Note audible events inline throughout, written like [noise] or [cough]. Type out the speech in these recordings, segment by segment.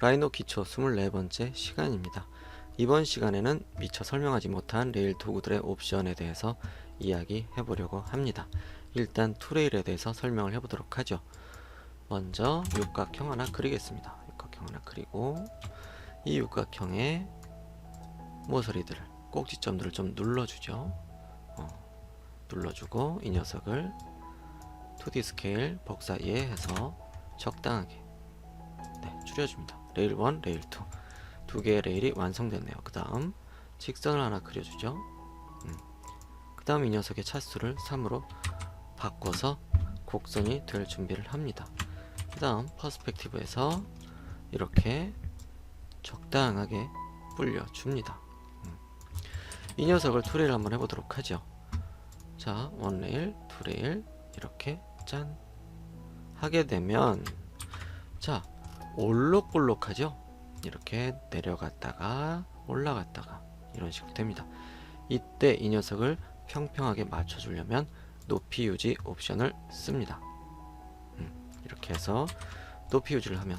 라이노 기초 24번째 시간입니다. 이번 시간에는 미처 설명하지 못한 레일 도구들의 옵션에 대해서 이야기해 보려고 합니다. 일단 투레일에 대해서 설명을 해보도록 하죠. 먼저 육각형 하나 그리겠습니다. 육각형 하나 그리고 이 육각형의 모서리들, 꼭지점들을 좀 눌러주죠. 어, 눌러주고 이 녀석을 2D 스케일 복사 이해해서 적당하게 네, 줄여줍니다. 레일 1, 레일 2. 두 개의 레일이 완성됐네요. 그 다음 직선을 하나 그려주죠. 음. 그 다음 이 녀석의 차수를 3으로 바꿔서 곡선이 될 준비를 합니다. 그 다음 퍼스펙티브에서 이렇게 적당하게 불려줍니다. 음. 이 녀석을 투레일 한번 해보도록 하죠. 자, 원레일, 투레일 이렇게 짠 하게 되면 자 올록볼록하죠? 이렇게 내려갔다가 올라갔다가 이런 식으로 됩니다. 이때 이 녀석을 평평하게 맞춰주려면 높이 유지 옵션을 씁니다. 음, 이렇게 해서 높이 유지를 하면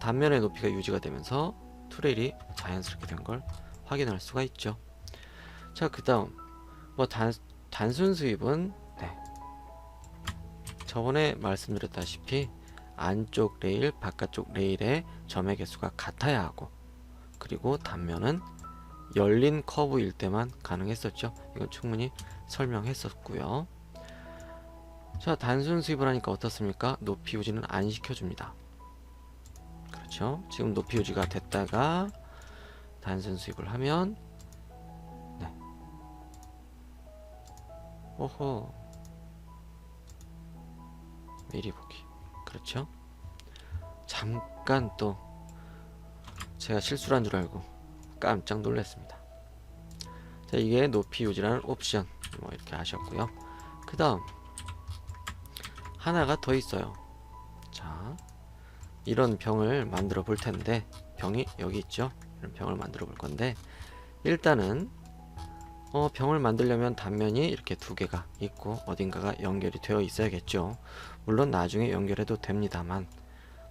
단면의 높이가 유지가 되면서 투레일이 자연스럽게 된 걸 확인할 수가 있죠. 자 그 다음. 뭐 단, 단순 수입은 네, 저번에 말씀드렸다시피 안쪽 레일, 바깥쪽 레일의 점의 개수가 같아야 하고 그리고 단면은 열린 커브일 때만 가능했었죠. 이건 충분히 설명했었고요. 자, 단순 수입을 하니까 어떻습니까? 높이 유지는 안 시켜줍니다. 그렇죠. 지금 높이 유지가 됐다가 단순 수입을 하면 네. 오호 미리 보기 그렇죠 잠깐 또 제가 실수를 한 줄 알고 깜짝 놀랐습니다. 자 이게 높이 유지라는 옵션 뭐 이렇게 하셨고요. 그 다음 하나가 더 있어요. 자 이런 병을 만들어 볼 텐데 병이 여기 있죠? 이런 병을 만들어 볼 건데 일단은 어, 병을 만들려면 단면이 이렇게 두 개가 있고 어딘가가 연결이 되어 있어야겠죠. 물론 나중에 연결해도 됩니다만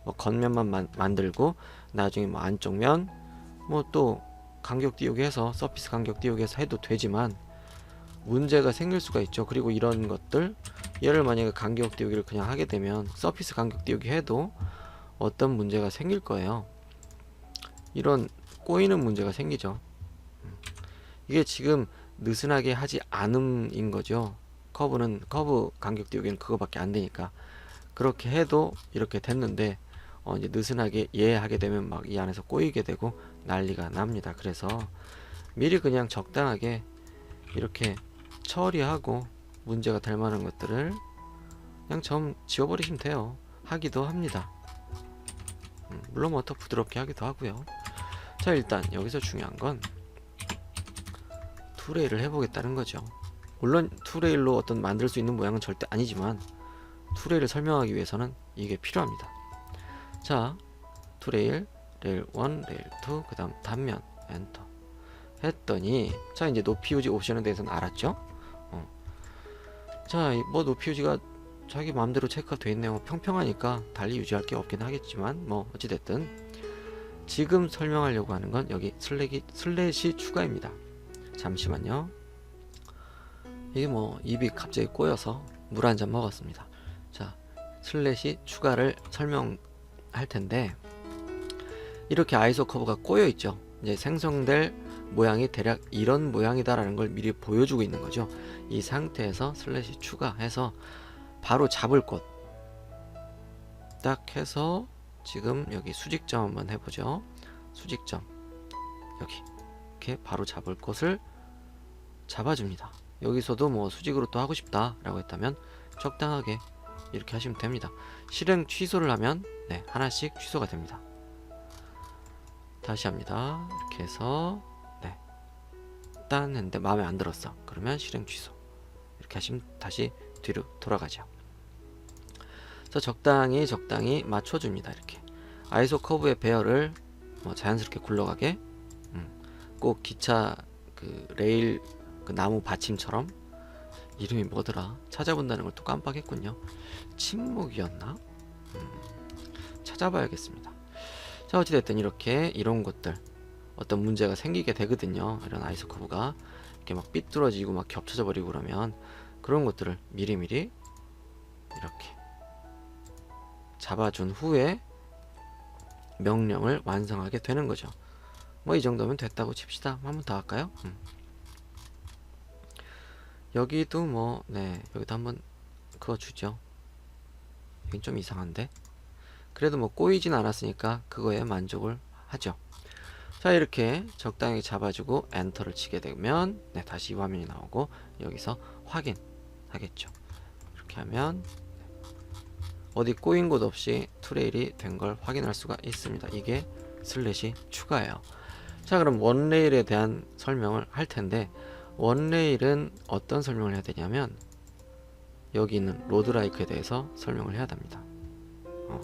뭐 겉면만 만, 만들고 나중에 뭐 안쪽 면 뭐 또 간격 띄우기 해서 서피스 간격 띄우기 해서 해도 되지만 문제가 생길 수가 있죠. 그리고 이런 것들 얘를 만약에 간격 띄우기를 그냥 하게 되면 서피스 간격 띄우기 해도 어떤 문제가 생길 거예요. 이런 꼬이는 문제가 생기죠. 음. 이게 지금 느슨하게 하지 않음인 거죠. 커브는 커브 간격 띄우기는 그거밖에 안 되니까 그렇게 해도 이렇게 됐는데 어 이제 느슨하게 예하게 되면 막 이 안에서 꼬이게 되고 난리가 납니다. 그래서 미리 그냥 적당하게 이렇게 처리하고 문제가 될 만한 것들을 그냥 점 지워버리시면 돼요. 하기도 합니다. 음, 물론 뭐 더 부드럽게 하기도 하고요. 자 일단 여기서 중요한 건 투레일을 해보겠다는 거죠. 물론 투레일로 어떤 만들 수 있는 모양은 절대 아니지만 투레일을 설명하기 위해서는 이게 필요합니다. 자, 투레일, 레일 1, 레일 2, 그 다음 단면, 엔터 했더니 자 이제 높이 유지 옵션에 대해서는 알았죠? 어. 자, 이뭐 높이 유지가 자기 마음대로 체크가 돼 있네요. 평평하니까 달리 유지할 게 없긴 하겠지만 뭐 어찌됐든 지금 설명하려고 하는 건 여기 슬래시, 슬래시 추가입니다. 잠시만요. 이게 뭐 입이 갑자기 꼬여서 물 한 잔 먹었습니다. 자, 슬래시 추가를 설명 할 텐데 이렇게 아이소 커브가 꼬여 있죠. 이제 생성될 모양이 대략 이런 모양이다 라는 걸 미리 보여주고 있는 거죠. 이 상태에서 슬래시 추가해서 바로 잡을 곳 딱 해서 지금 여기 수직점 한번 해보죠. 수직점 여기 이렇게 바로 잡을 곳을 잡아줍니다. 여기서도 뭐 수직으로 또 하고 싶다 라고 했다면 적당하게 이렇게 하시면 됩니다. 실행 취소를 하면 네, 하나씩 취소가 됩니다. 다시 합니다. 이렇게 해서 네. 딴 했는데 마음에 안 들었어. 그러면 실행 취소. 이렇게 하시면 다시 뒤로 돌아가죠. 그래서 적당히 적당히 맞춰줍니다. 이렇게 아이소 커브의 배열을 뭐 자연스럽게 굴러가게 음, 꼭 기차 그 레일 그 나무 받침처럼 이름이 뭐더라? 찾아본다는 걸 또 깜빡했군요. 침묵이었나? 음, 찾아봐야겠습니다. 자 어찌됐든 이렇게 이런 것들 어떤 문제가 생기게 되거든요. 이런 아이소 커브가 이렇게 막 삐뚤어지고 막 겹쳐져 버리고 그러면 그런 것들을 미리미리 이렇게 잡아준 후에 명령을 완성하게 되는 거죠. 뭐 이 정도면 됐다고 칩시다. 한번 더 할까요? 음. 여기도 뭐 네 여기도 한번 그거 주죠. 여긴 좀 이상한데? 그래도 뭐 꼬이진 않았으니까 그거에 만족을 하죠. 자 이렇게 적당히 잡아주고 엔터를 치게 되면 네 다시 이 화면이 나오고 여기서 확인하겠죠. 이렇게 하면 어디 꼬인 곳 없이 트레일이 된 걸 확인할 수가 있습니다. 이게 슬래시 추가예요. 자 그럼 원레일에 대한 설명을 할 텐데 원레일은 어떤 설명을 해야 되냐면 여기 있는 로드라이크에 대해서 설명을 해야 됩니다. 어,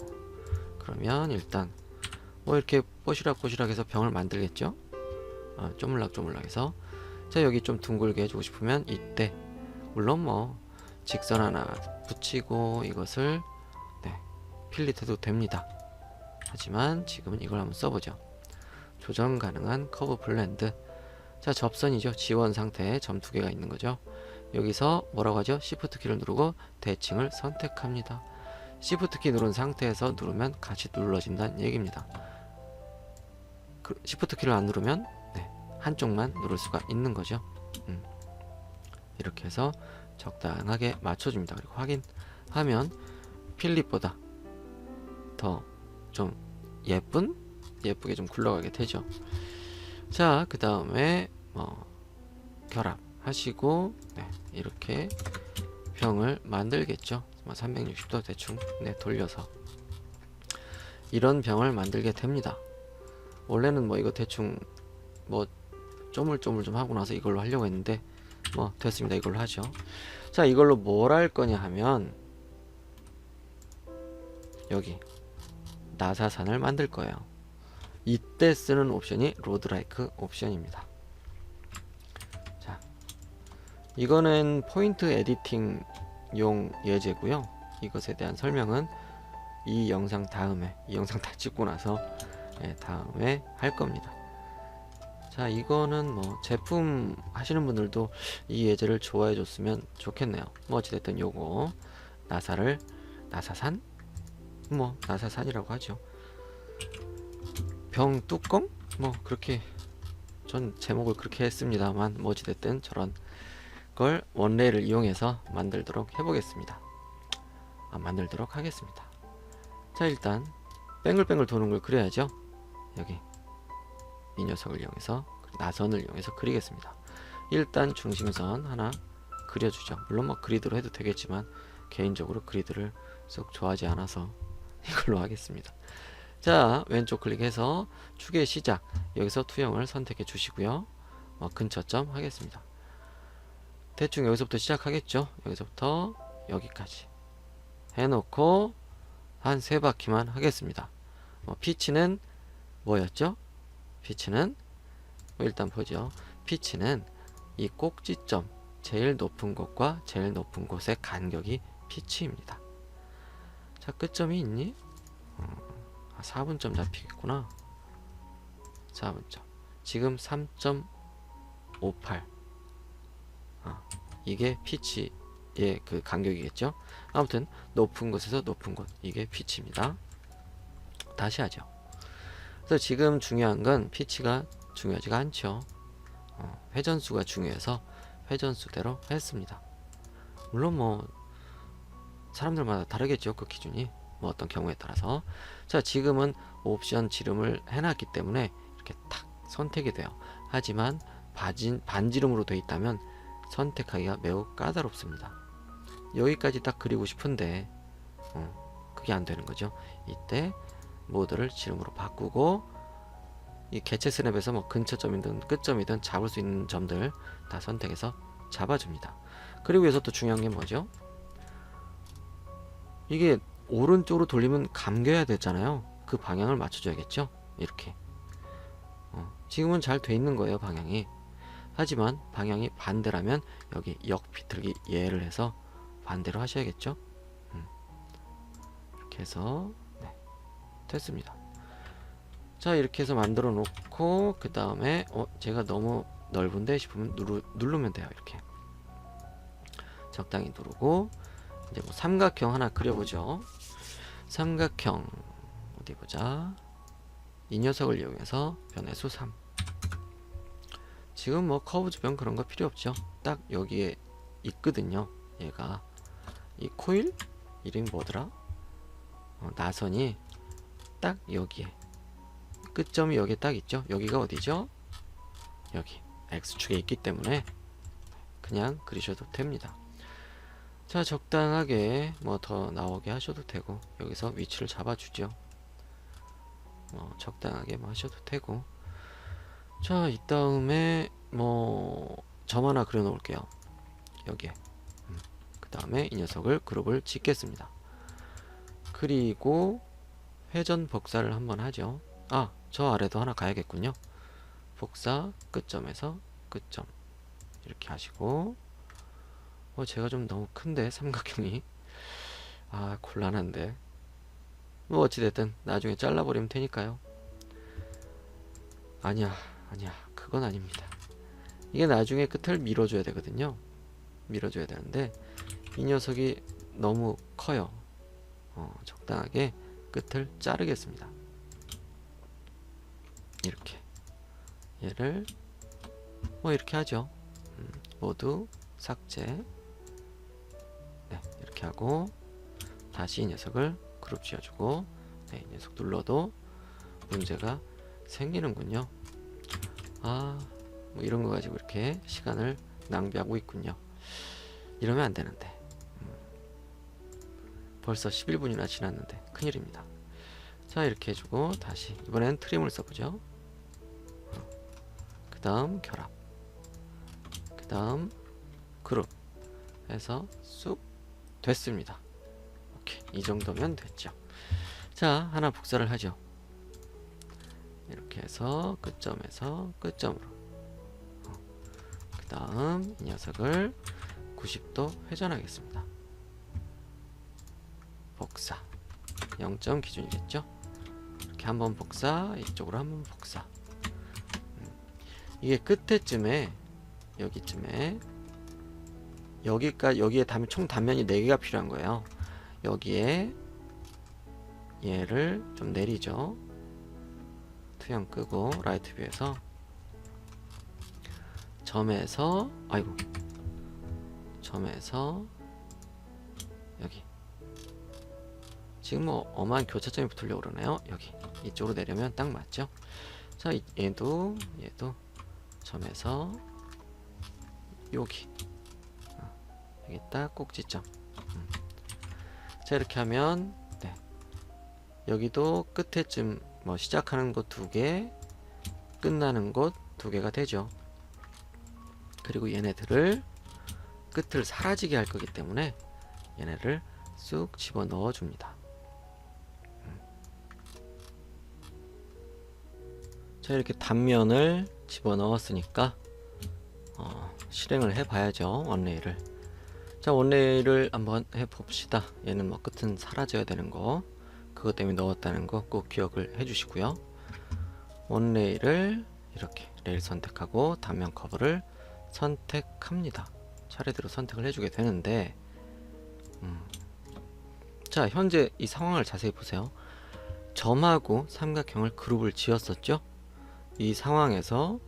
그러면 일단 뭐 이렇게 뽀시락뽀시락 해서 병을 만들겠죠? 어, 쪼물락쪼물락 해서. 자 여기 좀 둥글게 해주고 싶으면 이때 물론 뭐 직선 하나 붙이고 이것을 네, 필릿해도 됩니다. 하지만 지금은 이걸 한번 써보죠. 조정 가능한 커브 블렌드 자 접선이죠. 지원 상태에 점두 개가 있는 거죠. 여기서 뭐라고 하죠? 시프트 키를 누르고 대칭을 선택합니다. 시프트 키 누른 상태에서 누르면 같이 눌러진다는 얘기입니다. 그, 시프트 키를 안 누르면 네, 한쪽만 누를 수가 있는 거죠. 음. 이렇게 해서 적당하게 맞춰줍니다. 그리고 확인하면 필립보다 더 좀 예쁜? 예쁘게 좀 굴러가게 되죠 자 그 다음에 뭐 결합 하시고 네, 이렇게 병을 만들겠죠. 360도 대충 네, 돌려서 이런 병을 만들게 됩니다. 원래는 뭐 이거 대충 뭐 쪼물쪼물 좀 하고 나서 이걸로 하려고 했는데 뭐 됐습니다. 이걸로 하죠. 자 이걸로 뭘 할 거냐 하면 여기 나사산을 만들 거예요 이때 쓰는 옵션이 로드라이크 옵션입니다. 자 이거는 포인트 에디팅 용 예제고요. 이것에 대한 설명은 이 영상 다음에 이 영상 다 찍고 나서 예, 다음에 할 겁니다. 자 이거는 뭐 제품 하시는 분들도 이 예제를 좋아해 줬으면 좋겠네요. 뭐 어찌됐든 요거 나사를 나사산? 뭐 나사산이라고 하죠 병 뚜껑? 뭐 그렇게 전 제목을 그렇게 했습니다만 뭐 어찌됐든 저런 걸 원레이를 이용해서 만들도록 해보겠습니다. 아, 만들도록 하겠습니다. 자 일단 뱅글뱅글 도는 걸 그려야죠. 여기 이 녀석을 이용해서 나선을 이용해서 그리겠습니다. 일단 중심선 하나 그려주죠. 물론 뭐 그리드로 해도 되겠지만 개인적으로 그리드를 썩 좋아하지 않아서 [laughs] 이걸로 하겠습니다 자 왼쪽 클릭해서 축의 시작. 여기서 투영을 선택해 주시고요. 어, 근처점 하겠습니다. 대충 여기서부터 시작하겠죠? 여기서부터 여기까지. 해놓고 한 세 바퀴만 하겠습니다. 어, 피치는 뭐였죠? 피치는 뭐 일단 보죠. 피치는 이 꼭지점 제일 높은 곳과 제일 높은 곳의 간격이 피치입니다. 자 끝점이 있니? 어, 4분점 잡히겠구나. 4분점. 지금 3.58 아, 이게 피치의 그 간격이겠죠? 아무튼 높은 곳에서 높은 곳. 이게 피치입니다. 다시 하죠. 그래서 지금 중요한 건 피치가 중요하지가 않죠. 어, 회전수가 중요해서 회전수대로 했습니다. 물론 뭐 사람들마다 다르겠죠 그 기준이 뭐 어떤 경우에 따라서. 자 지금은 옵션 지름을 해놨기 때문에 이렇게 탁 선택이 돼요. 하지만 바진, 반지름으로 되어 있다면 선택하기가 매우 까다롭습니다. 여기까지 딱 그리고 싶은데 어, 그게 안 되는 거죠. 이때 모드를 지름으로 바꾸고 이 개체 스냅에서 뭐 근처점이든 끝점이든 잡을 수 있는 점들 다 선택해서 잡아줍니다. 그리고 여기서 또 중요한 게 뭐죠? 이게 오른쪽으로 돌리면 감겨야 되잖아요. 그 방향을 맞춰줘야겠죠? 이렇게. 어, 지금은 잘 돼 있는 거예요 방향이. 하지만 방향이 반대라면 여기 역 비틀기 예를 해서 반대로 하셔야겠죠? 음. 이렇게 해서 네, 됐습니다. 자 이렇게 해서 만들어 놓고 그 다음에 어 제가 너무 넓은데 싶으면 누르, 누르면 돼요 이렇게. 적당히 누르고 이제 뭐 삼각형 하나 그려보죠 삼각형 어디 보자. 이 녀석을 이용해서 변해수 3 지금 뭐 커브 주변 그런 거 필요 없죠. 딱 여기에 있거든요 얘가. 이 코일 이름이 뭐더라? 어, 나선이 딱 여기에 끝점이 여기에 딱 있죠. 여기가 어디죠? 여기. X축에 있기 때문에 그냥 그리셔도 됩니다 자 적당하게 뭐 더 나오게 하셔도 되고 여기서 위치를 잡아주죠. 뭐 적당하게 뭐 하셔도 되고. 자 이 다음에 뭐 점 하나 그려 놓을게요. 여기에. 음, 그 다음에 이 녀석을 그룹을 짓겠습니다. 그리고 회전 복사를 한번 하죠. 아 저 아래도 하나 가야겠군요. 복사 끝점에서 끝점. 이렇게 하시고 어 제가 좀 너무 큰데 삼각형이. 아 곤란한데. 뭐 어찌됐든 나중에 잘라버리면 되니까요. 아니야 아니야. 그건 아닙니다. 이게 나중에 끝을 밀어줘야 되거든요. 밀어줘야 되는데 이 녀석이 너무 커요. 어, 적당하게 끝을 자르겠습니다. 이렇게. 얘를 뭐 이렇게 하죠. 음, 모두 삭제. 네 이렇게 하고 다시 이 녀석을 그룹 지어주고 네, 이 녀석 눌러도 문제가 생기는군요. 아 뭐 이런 거 가지고 이렇게 시간을 낭비하고 있군요. 이러면 안 되는데. 음, 벌써 11분이나 지났는데 큰일입니다. 자 이렇게 해주고 다시 이번엔 트림을 써보죠. 그 다음 결합. 그 다음 그룹. 해서 쑥 됐습니다. 오케이. 이 정도면 됐죠. 자 하나 복사를 하죠. 이렇게 해서 끝점에서 끝점으로. 그 다음 이 녀석을 90도 회전하겠습니다. 복사. 0점 기준이겠죠? 이렇게 한번 복사 이쪽으로 한번 복사. 이게 끝에쯤에 여기쯤에 여기까 여기에 단, 총 단면이 4개가 필요한 거예요. 여기에 얘를 좀 내리죠. 투영 끄고 라이트 뷰에서 점에서 아이고 점에서 여기. 지금 뭐 어마한 교차점이 붙으려고 그러네요. 여기 이쪽으로 내려면 딱 맞죠? 자 이- 얘도 얘도 점에서 여기. 어, 여기 딱 꼭지점 음. 자 이렇게 하면 네. 여기도 끝에쯤 뭐 시작하는 곳 두 개 끝나는 곳 두 개가 되죠. 그리고 얘네들을 끝을 사라지게 할 거기 때문에 얘네를 쑥 집어 넣어 줍니다. 자 이렇게 단면을 집어 넣었으니까 어, 실행을 해 봐야죠 원레이를 자 원레이를 한번 해 봅시다. 얘는 뭐 끝은 사라져야 되는 거. 그것 때문에 넣었다는 거 꼭 기억을 해 주시고요. 원레이를 이렇게 레일 선택하고 단면 커브를 선택합니다. 차례대로 선택을 해주게 되는데 음. 자 현재 이 상황을 자세히 보세요. 점하고 삼각형을 그룹을 지었었죠? 이 상황에서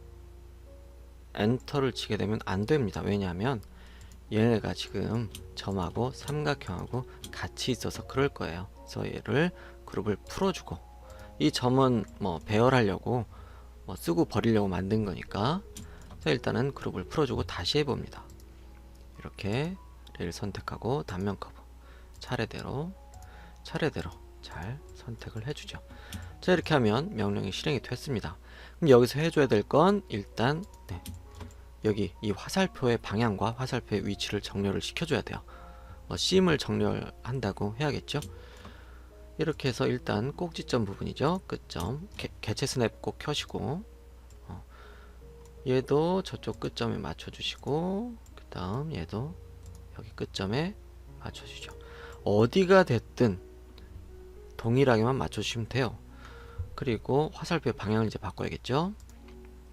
엔터를 치게 되면 안 됩니다. 왜냐하면 얘네가 지금 점하고 삼각형하고 같이 있어서 그럴 거예요. 그래서 얘를 그룹을 풀어주고 이 점은 뭐 배열하려고 뭐 쓰고 버리려고 만든 거니까 자 일단은 그룹을 풀어주고 다시 해봅니다. 이렇게 레일 선택하고 단면 커브 차례대로 차례대로 잘 선택을 해주죠. 자 이렇게 하면 명령이 실행이 됐습니다. 그럼 여기서 해줘야 될 건 일단 네, 여기 이 화살표의 방향과 화살표의 위치를 정렬을 시켜줘야 돼요. 뭐 심을 정렬한다고 해야겠죠. 이렇게 해서 일단 꼭지점 부분이죠. 끝점 개, 개체 스냅 꼭 켜시고 어, 얘도 저쪽 끝점에 맞춰주시고 그 다음 얘도 여기 끝점에 맞춰주죠. 어디가 됐든 동일하게만 맞춰주시면 돼요. 그리고 화살표 방향을 이제 바꿔야겠죠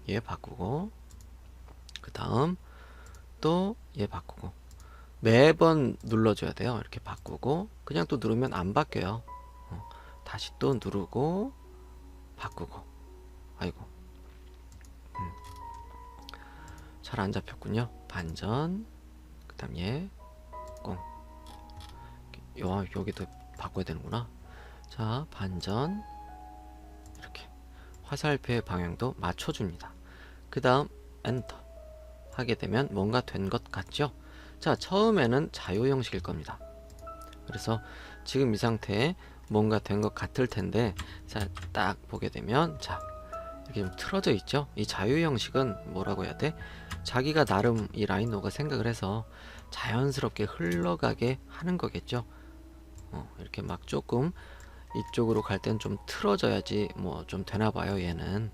얘 바꾸고 그 다음 또 얘 바꾸고. 매번 눌러줘야 돼요. 이렇게 바꾸고. 그냥 또 누르면 안 바뀌어요. 어, 다시 또 누르고 바꾸고. 아이고. 음. 잘안 잡혔군요. 반전. 그 다음 얘꽁 요, 여기도 바꿔야 되는구나. 자 반전. 이렇게. 화살표의 방향도 맞춰줍니다. 그 다음 엔터 하게 되면 뭔가 된 것 같죠? 자 처음에는 자유 형식일 겁니다. 그래서 지금 이 상태에 뭔가 된 것 같을 텐데 자 딱 보게 되면 자 이렇게 좀 틀어져 있죠? 이 자유 형식은 뭐라고 해야 돼? 자기가 나름 이 라이노가 생각을 해서 자연스럽게 흘러가게 하는 거겠죠? 어, 이렇게 막 조금 이쪽으로 갈 땐 좀 틀어져야지 뭐 좀 되나 봐요 얘는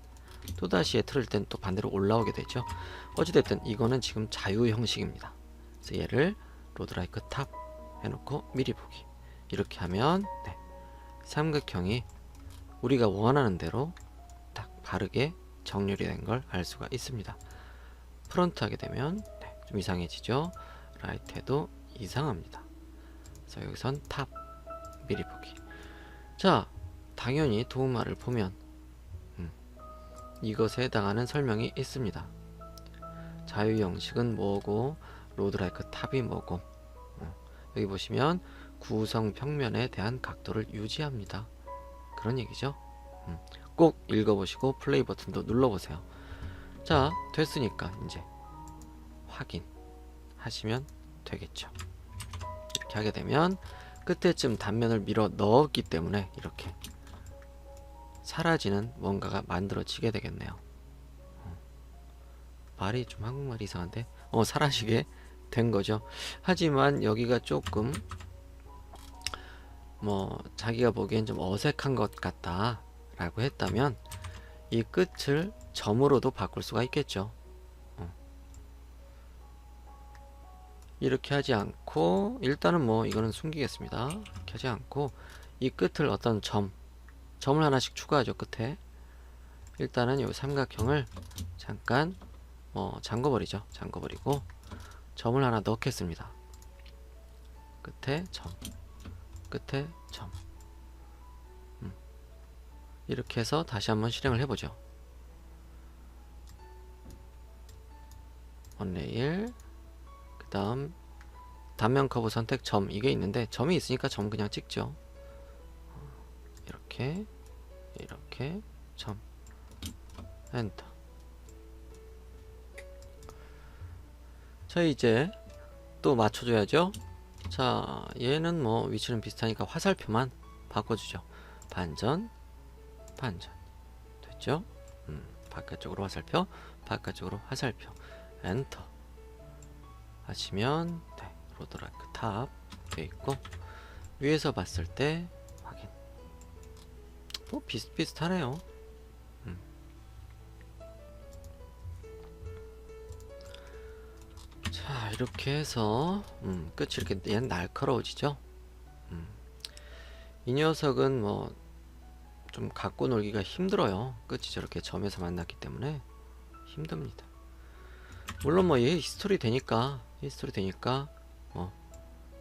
또다시 얘 틀을 땐 또 반대로 올라오게 되죠. 어찌됐든 이거는 지금 자유 형식입니다. 그래서 얘를 로드라이크 탑 해놓고 미리 보기. 이렇게 하면 네, 삼각형이 우리가 원하는 대로 딱 바르게 정렬이 된 걸 알 수가 있습니다. 프론트 하게 되면 네, 좀 이상해지죠? 라이트에도 이상합니다. 그래서 여기선 탑 미리 보기. 자 당연히 도우마를 보면 음, 이것에 해당하는 설명이 있습니다. 자유 형식은 뭐고 로드라이크 탑이 뭐고. 어, 여기 보시면 구성 평면에 대한 각도를 유지합니다. 그런 얘기죠. 음, 꼭 읽어보시고 플레이 버튼도 눌러보세요. 자 됐으니까 이제 확인 하시면 되겠죠. 이렇게 하게 되면 끝에쯤 단면을 밀어 넣었기 때문에 이렇게 사라지는 뭔가가 만들어지게 되겠네요. 어, 말이 좀 한국말이 이상한데? 어 사라지게 된 거죠. 하지만 여기가 조금 뭐 자기가 보기엔 좀 어색한 것 같다 라고 했다면 이 끝을 점으로도 바꿀 수가 있겠죠. 어. 이렇게 하지 않고 일단은 뭐 이거는 숨기겠습니다. 이렇게 하지 않고 이 끝을 어떤 점 점을 하나씩 추가하죠 끝에. 일단은 이 삼각형을 잠깐 뭐 잠궈버리죠. 잠궈버리고 점을 하나 넣겠습니다. 끝에 점 끝에 점. 음. 이렇게 해서 다시 한번 실행을 해보죠. 원레일 그 다음 단면 커브 선택 점. 이게 있는데 점이 있으니까 점 그냥 찍죠 이렇게 이렇게 점. 엔터. 자 이제 또 맞춰줘야죠. 자 얘는 뭐 위치는 비슷하니까 화살표만 바꿔주죠. 반전 반전. 됐죠? 음, 바깥쪽으로 화살표 바깥쪽으로 화살표. 엔터. 하시면 네, 로드라이크 탑 되어 있고 위에서 봤을 때 뭐 비슷비슷하네요. 음. 자 이렇게 해서 음, 끝이 이렇게 얘 날카로워지죠? 음. 이 녀석은 뭐 좀 갖고 놀기가 힘들어요. 끝이 저렇게 점에서 만났기 때문에 힘듭니다. 물론 뭐 얘 히스토리 되니까 히스토리 되니까 뭐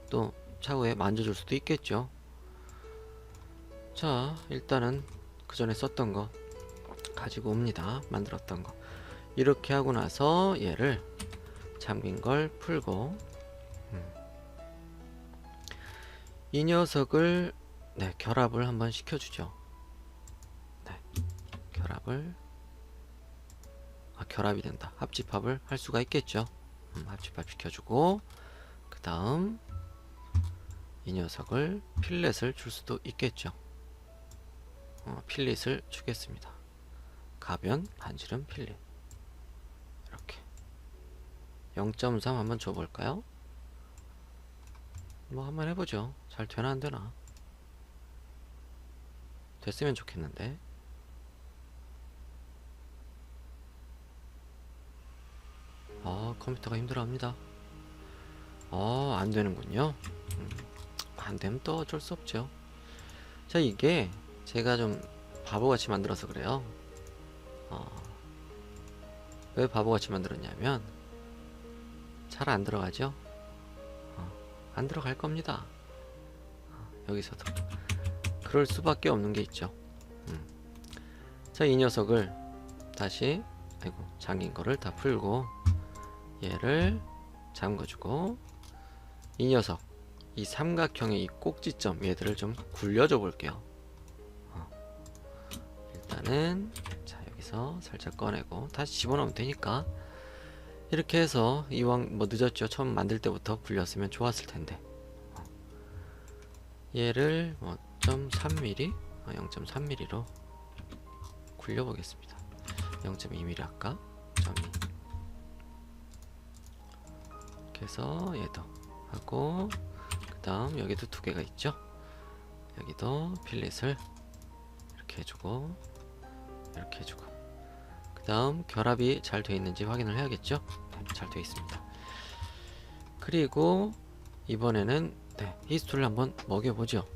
또 차후에 만져줄 수도 있겠죠 자 일단은 그 전에 썼던 거 가지고 옵니다 만들었던 거 이렇게 하고 나서 얘를 잠긴 걸 풀고 음. 이 녀석을 네, 결합을 한번 시켜주죠 네, 결합을 아, 결합이 된다. 합집합을 할 수가 있겠죠. 음, 합집합 시켜주고 그 다음 이 녀석을 필렛을 줄 수도 있겠죠. 어, 필렛을 주겠습니다. 가변, 반지름, 필렛 이렇게 0.3 한번 줘볼까요? 뭐 한번 해보죠. 잘 되나 안 되나? 됐으면 좋겠는데. 아 컴퓨터가 힘들어합니다 아 안되는군요 음, 안되면 또 어쩔 수 없죠 자 이게 제가 좀 바보같이 만들어서 그래요. 어, 왜 바보같이 만들었냐면 잘 안 들어가죠. 어, 안 들어갈 겁니다. 어, 여기서도 그럴 수밖에 없는 게 있죠. 음. 자, 이 녀석을 다시 아이고 잠긴 거를 다 풀고 얘를 잠궈주고 이 녀석 이 삼각형의 이 꼭지점 얘들을 좀 굴려줘 볼게요. 어. 일단은 자 여기서 살짝 꺼내고 다시 집어넣으면 되니까 이렇게 해서 이왕 뭐 늦었죠 처음 만들 때부터 굴렸으면 좋았을 텐데 어. 얘를 뭐 0.3mm 어, 0.3mm로 굴려 보겠습니다 0.2mm 할까? 0.2 이렇게 해서 얘도 하고 그 다음 여기도 두 개가 있죠 여기도 필릿을 이렇게 해주고 이렇게 해주고. 그 다음 결합이 잘 되어 있는지 확인을 해야겠죠? 네, 잘 되어 있습니다. 그리고 이번에는 네, 히스토리를 한번 먹여보죠.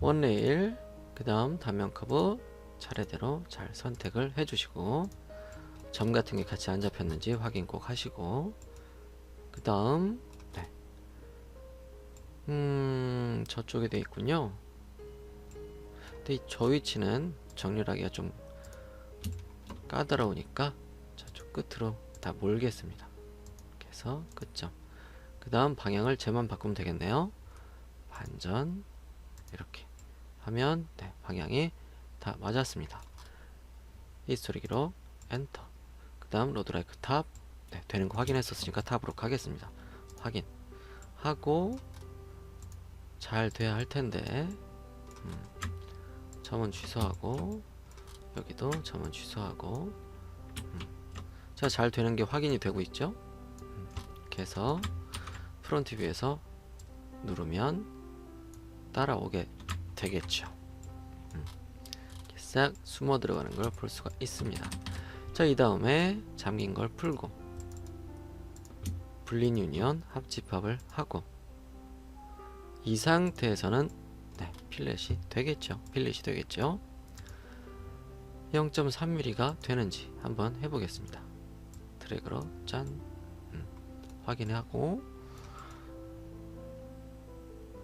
원레일 그 다음 단면 커브 차례대로 잘 선택을 해주시고 점 같은 게 같이 안 잡혔는지 확인 꼭 하시고 그 다음 네. 음 저쪽에 돼 있군요. 근데 이저 위치는 정렬하기가 좀 까다로우니까 저쪽 끝으로 다 몰겠습니다. 해서 끝점. 그 다음 방향을 제만 바꾸면 되겠네요. 반전 이렇게 하면 네, 방향이 다 맞았습니다. 히스토리 기록 엔터. 그 다음 로드라이크 탑. 네, 되는 거 확인했었으니까 탑으로 가겠습니다. 확인. 하고 잘 돼야 할 텐데. 음, 점은 취소하고 여기도 점은 취소하고. 음, 자잘 되는 게 확인이 되고 있죠? 음, 해서 프론트 뷰에서 누르면 따라오게 되겠죠. 음, 싹 숨어 들어가는 걸 볼 수가 있습니다. 자, 이 다음에 잠긴 걸 풀고 불린 유니언 합집합을 하고 이 상태에서는 네, 필렛이 되겠죠. 필렛이 되겠죠. 0.3mm가 되는지 한번 해보겠습니다. 드래그로 짠 음, 확인하고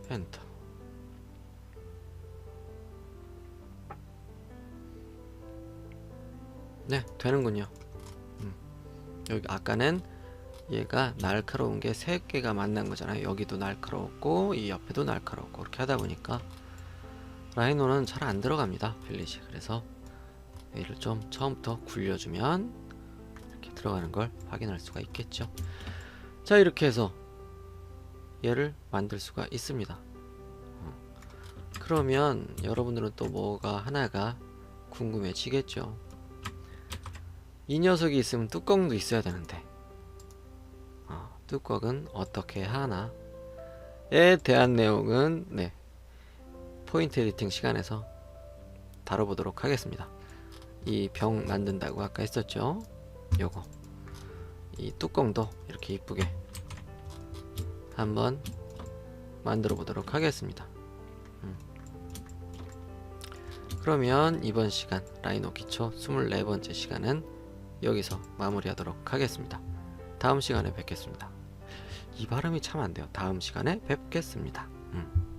엔터 네, 되는군요. 음. 여기 아까는 얘가 날카로운 게세 개가 만난 거잖아요. 여기도 날카로웠고 이 옆에도 날카로웠고 그렇게 하다 보니까 라이노는 잘 안 들어갑니다. 필릿이. 그래서 얘를 좀 처음부터 굴려주면 이렇게 들어가는 걸 확인할 수가 있겠죠. 자 이렇게 해서 얘를 만들 수가 있습니다. 어. 그러면 여러분들은 또 뭐가 하나가 궁금해지겠죠. 이 녀석이 있으면 뚜껑도 있어야 되는데 어, 뚜껑은 어떻게 하나 에 대한 내용은 네 포인트 에디팅 시간에서 다뤄보도록 하겠습니다 이 병 만든다고 아까 했었죠 요거 이 뚜껑도 이렇게 이쁘게 한번 만들어 보도록 하겠습니다 음. 그러면 이번 시간 라이노 기초 24번째 시간은 여기서 마무리하도록 하겠습니다. 다음 시간에 뵙겠습니다. 이 발음이 참 안 돼요. 다음 시간에 뵙겠습니다. 음.